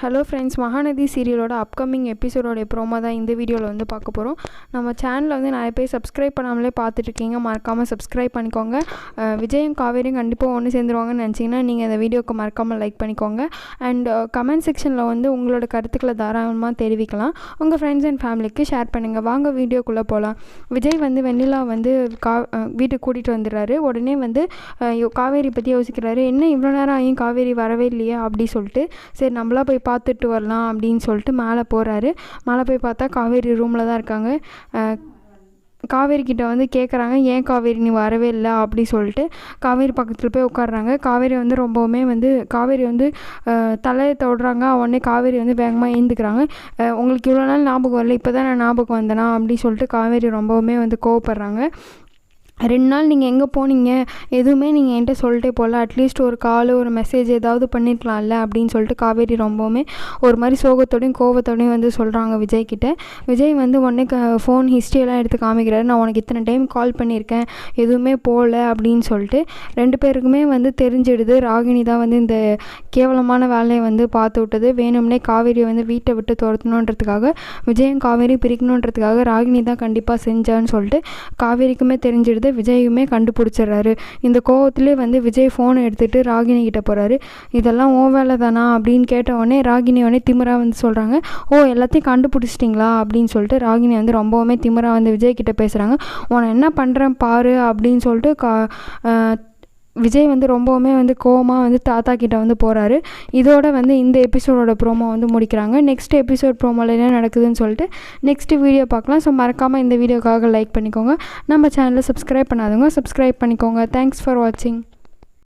Hello friends Mahanadi சீரியலோட upcoming எபிசோடோடைய promo தான் இந்த வீடியோவில் வந்து பார்க்க போகிறோம் நம்ம சேனலில் வந்து நிறைய பேர் சப்ஸ்கிரைப் பண்ணாமலே பார்த்துட்ருக்கீங்க மறக்காமல் சப்ஸ்கிரைப் பண்ணிக்கோங்க. விஜயும் காவேரியும் கண்டிப்பாக ஒன்று சேர்ந்துருவாங்கன்னு நினச்சிங்கன்னா நீங்கள் இந்த வீடியோக்கு மறக்காமல் லைக் பண்ணிக்கோங்க. அண்ட் கமெண்ட் செக்ஷனில் வந்து உங்களோட கருத்துக்களை தாராளமாக தெரிவிக்கலாம். உங்கள் ஃப்ரெண்ட்ஸ் அண்ட் ஃபேமிலிக்கு ஷேர் பண்ணுங்கள் வாங்க வீடியோக்குள்ளே போகலாம் விஜய் வந்து வெண்ணிலா வந்து கா வீட்டுக்கு கூட்டிகிட்டு வந்துடுறாரு. உடனே வந்து காவேரி பற்றி யோசிக்கிறாரு. என்ன இவ்வளோ நேரம் ஆகியும் காவேரி வரவே இல்லையா அப்படி சொல்லிட்டு. சரி நம்மளா போய் பார்த்துட்டு வரலாம் அப்படின்னு சொல்லிட்டு மேலே போகிறாரு மேலே போய் பார்த்தா காவேரி ரூமில் தான் இருக்காங்க. காவேரி கிட்ட வந்து கேட்குறாங்க ஏன் காவேரி நீ வரவே இல்லை? அப்படி சொல்லிட்டு காவேரி பக்கத்தில் போய் உட்காடுறாங்க காவேரி வந்து ரொம்பவுமே வந்து காவேரி வந்து தலையை தொடுறாங்க. உடனே காவேரி வந்து வேகமாக ஏந்துக்கிறாங்க. உங்களுக்கு இவ்வளோ நாள் ஞாபகம் வரல இப்போ தான் நான் ஞாபகம் வந்தேனா? அப்படி சொல்லிட்டு காவேரி ரொம்பவுமே வந்து கோவப்படுறாங்க. ரெண்டு நாள் நீங்கள் எங்கே போனீங்க? எதுவுமே நீங்கள் என்கிட்ட சொல்லிட்டே போகல. அட்லீஸ்ட் ஒரு கால் ஒரு மெசேஜ் ஏதாவது பண்ணியிருக்கலாம்ல அப்படின்னு சொல்லிட்டு காவேரி ரொம்பவுமே ஒரு மாதிரி சோகத்தோடையும் கோவத்தோடையும் வந்து சொல்கிறாங்க விஜய் கிட்ட. விஜய் வந்து உடனே க ஃபோன் ஹிஸ்ட்ரியெல்லாம் எடுத்து காமிக்கிறாரு. நான் உனக்கு இத்தனை டைம் கால் பண்ணியிருக்கேன். எதுவுமே போகல அப்படின்னு சொல்லிட்டு ரெண்டு பேருக்குமே வந்து தெரிஞ்சிடுது. ராகினி தான் வந்து இந்த கேவலமான வேலையை வந்து பார்த்து விட்டது. வேணும்னே காவேரியை வந்து வீட்டை விட்டு துரத்தணுன்றதுக்காக விஜயும் காவேரி பிரிக்கணுன்றதுக்காக ராகினி தான் கண்டிப்பாக செஞ்சான்னு சொல்லிட்டு காவேரிக்குமே தெரிஞ்சிடுது. விஜயுமே கண்டுபிடிச்சிடுறாரு. இந்த கோவத்திலே வந்து விஜய் ஃபோனை எடுத்துகிட்டு ராகினி கிட்ட போகிறாரு இதெல்லாம் ஓ வேலை தானா அப்படின்னு கேட்ட உடனே ராகினி உடனே திமிரா வந்து சொல்கிறாங்க ஓ எல்லாத்தையும் கண்டுபிடிச்சிட்டிங்களா? அப்படின்னு சொல்லிட்டு ராகினி வந்து ரொம்பவுமே திமிரா வந்து விஜய் கிட்ட பேசுகிறாங்க உன்னை என்ன பண்ணுறேன் பாரு அப்படின்னு சொல்லிட்டு கா விஜய் வந்து ரொம்பவுமே வந்து கோவமாக வந்து தாத்தா கிட்ட வந்து போகிறாரு இதோட வந்து இந்த எபிசோடோட ப்ரோமோ வந்து முடிக்கிறாங்க. நெக்ஸ்ட் எபிசோட் ப்ரோமோவில் என்ன நடக்குதுன்னு சொல்லிட்டு நெக்ஸ்ட்டு வீடியோ பார்க்கலாம். ஸோ மறக்காமல் இந்த வீடியோக்காக லைக் பண்ணிக்கோங்க. நம்ம சேனலை சப்ஸ்கிரைப் பண்ணாதவங்க சப்ஸ்கிரைப் பண்ணிக்கோங்க. தேங்க்ஸ் ஃபார் வாட்சிங்